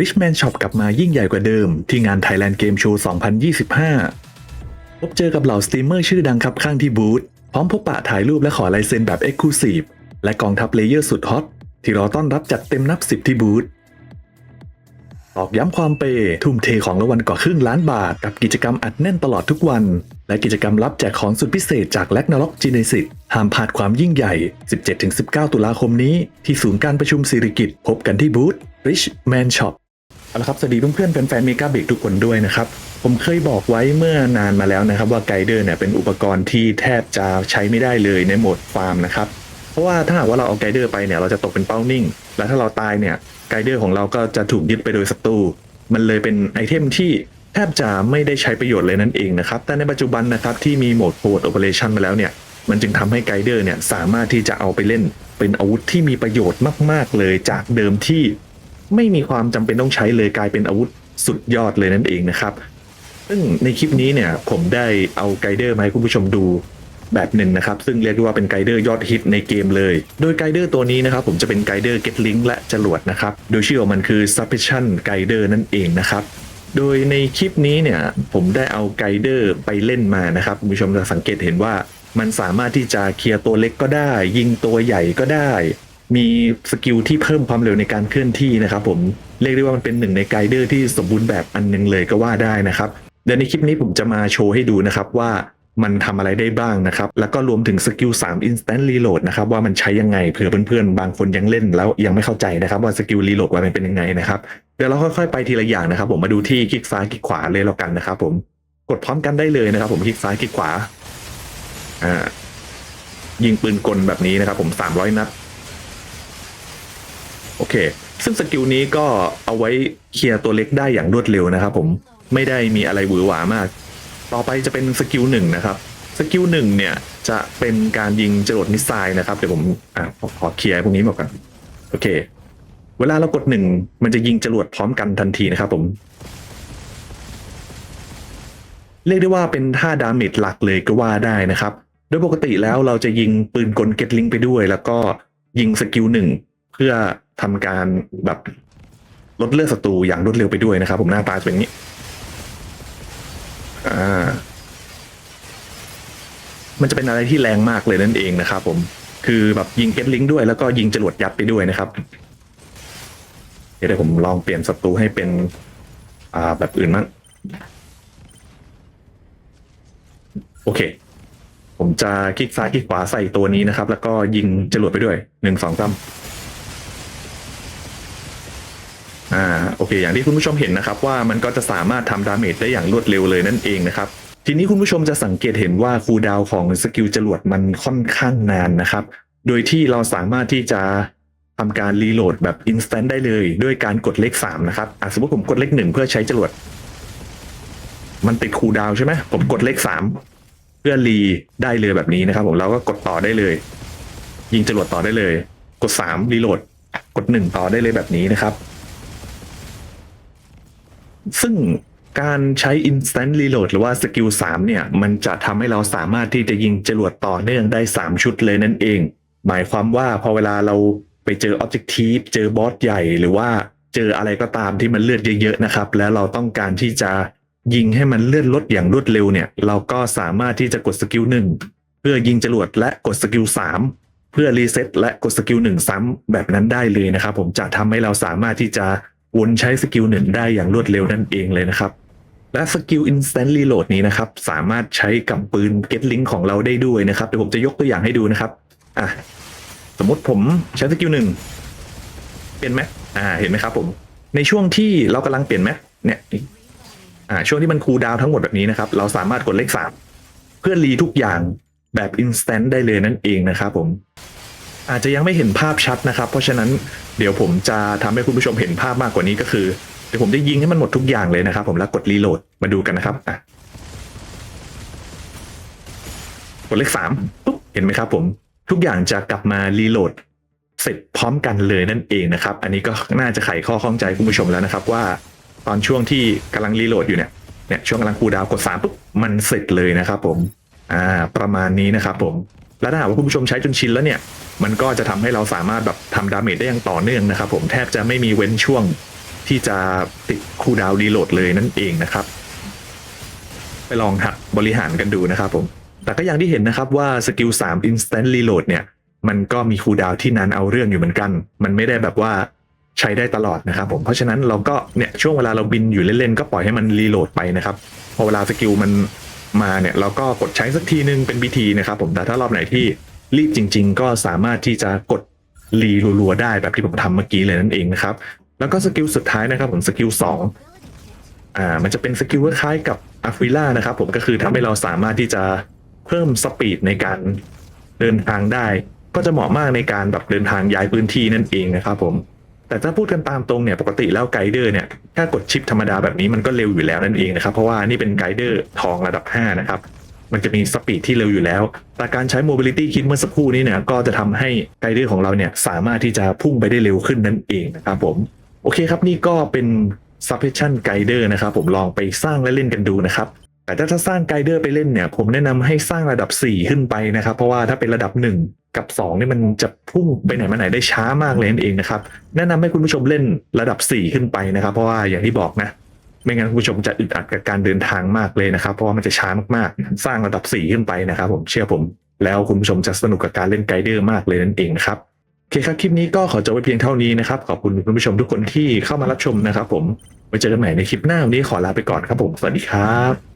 Richman Shop กลับมายิ่งใหญ่กว่าเดิม ที่งาน Thailand Game Show 2025 พบเจอกับเหล่าสตรีมเมอร์ชื่อดังครับข้างที่บูธพร้อมพบปะถ่ายรูปและขอลายเซ็นแบบ Exclusive และกองทัพเลเยอร์สุดฮอตที่รอต้อนรับจัดเต็มนับ 10 ที่บูธตอกย้ำความเปย์ทุ่มเทของรางวัลกว่าครึ่งล้านบาท กับกิจกรรมอัดแน่นตลอดทุกวัน และกิจกรรมรับแจกของสุดพิเศษจากแลกนาล็อกจีเนซิตห้ามพลาดความยิ่งใหญ่ 17-19 ตุลาคมนี้ ที่ศูนย์การประชุมสิริกิตพบกันที่บูธ Rich Man Shop เอาละครับ สวัสดีเพื่อนๆแฟนๆเมกาเบรกทุกคนด้วยนะครับ ผมเคยบอกไว้เมื่อนานมาแล้วนะครับว่าไกด์เดอร์เนี่ยเป็นอุปกรณ์ที่แทบจะใช้ไม่ได้เลยในโหมดฟาร์มนะครับ เพราะว่าถ้าหากว่าเราเอาไกด์เดอร์ไปเนี่ยเราจะตกเป็นเป้านิ่ง และถ้าเราตายเนี่ยไกด์เดอร์ของเราก็จะถูกยึดไปโดยศัตรูมันเลยเป็นไอเทมที่แทบจะไม่ได้ใช้ประโยชน์เลยนั่นเองนะครับ แต่ในปัจจุบันนะครับที่มีโหมดโ o ดโอเปอเรชันมาแล้วเนี่ย มันจึงทำให้ไกด์เดอร์เนี่ยสามารถที่จะเอาไปเล่น เป็นอาวุธที่มีประโยชน์มาก ๆ เลยจากเดิมที่ ไม่มีความจำเป็นต้องใช้เลยกลายเป็นอาวุธสุดยอดเลยนั่นเองนะครับ ซึ่งในคลิปนี้เนี่ยผมได้เอาไกเดอร์มาให้คุณผู้ชมดูแบบหนึ่งนะครับ ซึ่งเรียกได้ว่าเป็นไกเดอร์ยอดฮิตในเกมเลย โดยไกเดอร์ตัวนี้นะครับ ผมจะเป็นไกเดอร์ Get Link และจรวดนะครับ โดยชื่อของมันคือ Suppression Guider นั่นเองนะครับ โดยในคลิปนี้เนี่ยผมได้เอาไกเดอร์ไปเล่นมานะครับคุณผู้ชมจะสังเกตเห็นว่า มันสามารถที่จะเคลียร์ตัวเล็กก็ได้ ยิงตัวใหญ่ก็ได้ มีสกิลที่เพิ่มความเร็วในการเคลื่อนที่นะครับผมเรียกได้ว่ามันเป็นหนึ่งในไกด์เดอร์ที่สมบูรณ์แบบอันหนึงเลยก็ว่าได้นะครับเดี๋ยวในคลิปนี้ผมจะมาโชว์ให้ดูนะครับว่ามันทำอะไรได้บ้างนะครับ แล้วก็รวมถึงสกิล3 instant reload นะครับว่ามันใช้ยังไงเผื่อเพื่อนๆ บางคนยังเล่นแล้วยังไม่เข้าใจนะครับว่าสกิล reload ว่ามันเป็นยังไงนะครับ เดี๋ยวเราค่อยๆ ไปทีละอย่างนะครับ ผมมาดูที่คลิกซ้ายคลิกขวาเลยแล้วกันนะครับ ผมกดพร้อมกันได้เลยนะครับ ผมคลิกซ้ายคลิกขวาอ่ายิงปืนกลแบบนี้นะครับ ผม300นัด โอเค ซึ่งสกิลนี้ก็เอาไว้เคลียร์ตัวเล็กได้อย่างรวดเร็วนะครับผมไม่ได้มีอะไรหวือหวามาก ต่อไปจะเป็นสกิลหนึ่งนะครับสกิลหนึ่งเนี่ยจะเป็นการยิงจรวดมิสไซล์นะครับเดี๋ยวผมอะขอขอเคลียร์พวกนี้มดก่อนโอเค เวลาเรากดหนึ่งมันจะยิงจรวดพร้อมกันทันทีนะครับผม เรียกได้ว่าเป็นท่าดาเมจหลักเลยก็ว่าได้นะครับ โดยปกติแล้วเราจะยิงปืนกลเกตลิงไปด้วย แล้วก็ยิงสกิลหนึ่ง เพื่อทำการแบบลดเลือดศัตรูอย่างรวดเร็วไปด้วยนะครับ ผมหน้าตาจะเป็นอย่างนี้ อ่า มันจะเป็นอะไรที่แรงมากเลยนั่นเองนะครับผม คือแบบยิงเก็ตลิงด้วยแล้วก็ยิงจรวดยัดไปด้วยนะครับ เดี๋ยวผมลองเปลี่ยนศัตรูให้เป็น อ่า แบบอื่นมั้งโอเค ผมจะคลิกซ้ายคลิกขวาใส่ตัวนี้นะครับ แล้วก็ยิงจรวดไปด้วยหนึ่งสองสาม อ่าโอเค อย่างที่คุณผู้ชมเห็นนะครับว่ามันก็จะสามารถทำดาเมจได้อย่างรวดเร็วเลยนั่นเองนะครับทีนี้คุณผู้ชมจะสังเกตเห็นว่าคูดาวของสกิลจรวดมันค่อนข้างนานนะครับ โดยที่เราสามารถที่จะทำการรีโหลดแบบอินสแตนต์ได้เลย ด้วยการกดเลข3นะครับอะสมมติผมกดเลขหนึ่งเพื่อใช้จรวด มันติดคูดาวใช่ไหมผมกดเลขสามเพื่อรีได้เลยแบบนี้นะครับ ผมเราก็กดต่อได้เลย ยิงจรวดต่อได้เลย กดสามรีโหลด กดหนึ่งต่อได้เลยแบบนี้นะครับ ซึ่งการใช้ instant reload หรือว่าสกิล3เนี่ย มันจะทำให้เราสามารถที่จะยิงจรวดต่อเนื่องได้ 3 ชุดเลยนั่นเอง หมายความว่าพอเวลาเราไปเจอ objective เจอบอสใหญ่หรือว่าเจออะไรก็ตามที่มันเลือดเยอะๆนะครับ แล้วเราต้องการที่จะยิงให้มันเลือนลดอย่างรวดเร็วเนี่ย เราก็สามารถที่จะกดสกิลหนึ่งเพื่อยิงจรวดและกดสกิล3เพื่อรีเซ็ตและกดสกิลหนึ่งซ้ำแบบนั้นได้เลยนะครับผมจะทำให้เราสามารถที่จะ วนใช้สกิลหนึ่งได้อย่างรวดเร็วนั่นเองเลยนะครับ และสกิล instant reload นี้นะครับ สามารถใช้กับปืน get link ของเราได้ด้วยนะครับ เดี๋ยวผมจะยกตัวอย่างให้ดูนะครับอะสมมติผมใช้สกิลหนึ่งเปลี่ยนแม็กอ่าเห็นไหมครับผมในช่วงที่เรากำลังเปลี่ยนแม็กเนี่ยอ่าช่วงที่มันคูลดาวทั้งหมดแบบนี้นะครับ เราสามารถกดเลขสามเพื่อรีทุกอย่างแบบ instant ได้เลยนั่นเองนะครับผม อาจจะยังไม่เห็นภาพชัดนะครับ เพราะฉะนั้นเดี๋ยวผมจะทำให้คุณผู้ชมเห็นภาพมากกว่านี้ก็คือเดี๋ยวผมจะยิงให้มันหมดทุกอย่างเลยนะครับ ผมแล้วกดรีโหลดมาดูกันนะครับอะกดเลขสามปุ๊บเห็นไหมครับผม ทุกอย่างจะกลับมารีโหลดเสร็จพร้อมกันเลยนั่นเองนะครับ อันนี้ก็น่าจะไขข้อข้องใจคุณผู้ชมแล้วนะครับ ว่าตอนช่วงที่กำลังรีโหลดอยู่เนี่ยเนี่ยช่วงกำลังคูดาวกดสามปุ๊บมันเสร็จเลยนะครับ ผม อ่า ประมาณนี้นะครับ ผม และถ้าหากว่าคุณผู้ชมใช้จนชินแล้วเนี่ยมันก็จะทำให้เราสามารถแบบทำดาเมจได้อย่างต่อเนื่องนะครับ ผมแทบจะไม่มีเว้นช่วงที่จะติดคูดาวรีโหลดเลยนั่นเองนะครับ ไปลองหัดบริหารกันดูนะครับผม แต่ก็อย่างที่เห็นนะครับว่าสกิล3 instant reload เนี่ย มันก็มีคูดาวที่นานเอาเรื่องอยู่เหมือนกัน มันไม่ได้แบบว่าใช้ได้ตลอดนะครับผมเพราะฉะนั้นเราก็เนี่ยช่วงเวลาเราบินอยู่เล่นๆก็ปล่อยให้มันรีโหลดไปนะครับพอเวลาสกิลมัน มาเนี่ยเราก็กดใช้สักทีนึงเป็นพิธีนะครับผมแต่ถ้ารอบไหนที่รีบจริง ๆ ก็สามารถที่จะกดรีรัวๆได้แบบที่ผมทำเมื่อกี้เลยนั่นเองนะครับ แล้วก็สกิลสุดท้ายนะครับผมสกิลสองอ่ามันจะเป็นสกิลคล้ายกับอาฟิล่านะครับผมก็คือทำให้เราสามารถที่จะเพิ่มสปีดในการเดินทางได้ ก็จะเหมาะมากในการแบบเดินทางย้ายพื้นที่นั่นเองนะครับผม แต่ถ้าพูดกันตามตรงเนี่ยปกติแล้วไกด์เดอร์เนี่ยถ้ากดชิปธรรมดาแบบนี้มันก็เร็วอยู่แล้วนั่นเองนะครับ เพราะว่านี่เป็นไกด์เดอร์ทองระดับ 5 นะครับ มันจะมีสปีดที่เร็วอยู่แล้ว แต่การใช้ mobility kit เมื่อสักครู่นี้เนี่ยก็จะทำให้ไกด์เดอร์ของเราเนี่ยสามารถที่จะพุ่งไปได้เร็วขึ้นนั่นเองนะครับผมโอเคครับนี่ก็เป็น submission guider นะครับผมลองไปสร้างและเล่นกันดูนะครับแต่ถ้าจะสร้างไกด์เดอร์ไปเล่นเนี่ยผมแนะนำให้สร้างระดับ 4 ขึ้นไปนะครับ เพราะว่าถ้าเป็นระดับ 1 กับ2นี่มันจะพุ่งไปไหนมาไหนได้ช้ามากเลยนั่นเองนะครับ แนะนำให้คุณผู้ชมเล่นระดับ 4 ขึ้นไปนะครับ เพราะว่าอย่างที่บอกนะ ไม่งั้นคุณผู้ชมจะอึดอัดกับการเดินทางมากเลยนะครับ เพราะว่ามันจะช้ามากๆ สร้างระดับ 4 ขึ้นไปนะครับ ผมเชื่อผม แล้วคุณผู้ชมจะสนุกกับการเล่นไกด์เดอร์มากเลยนั่นเองนะครับโอเคครับคลิปนี้ก็ขอจบไว้เพียงเท่านี้นะครับขอบคุณคุณผู้ชมทุกคนที่เข้ามารับชมนะครับ ผมไว้เจอกันใหม่ในคลิปหน้าวันนี้ขอลาไปก่อนครับผมสวัสดีครับ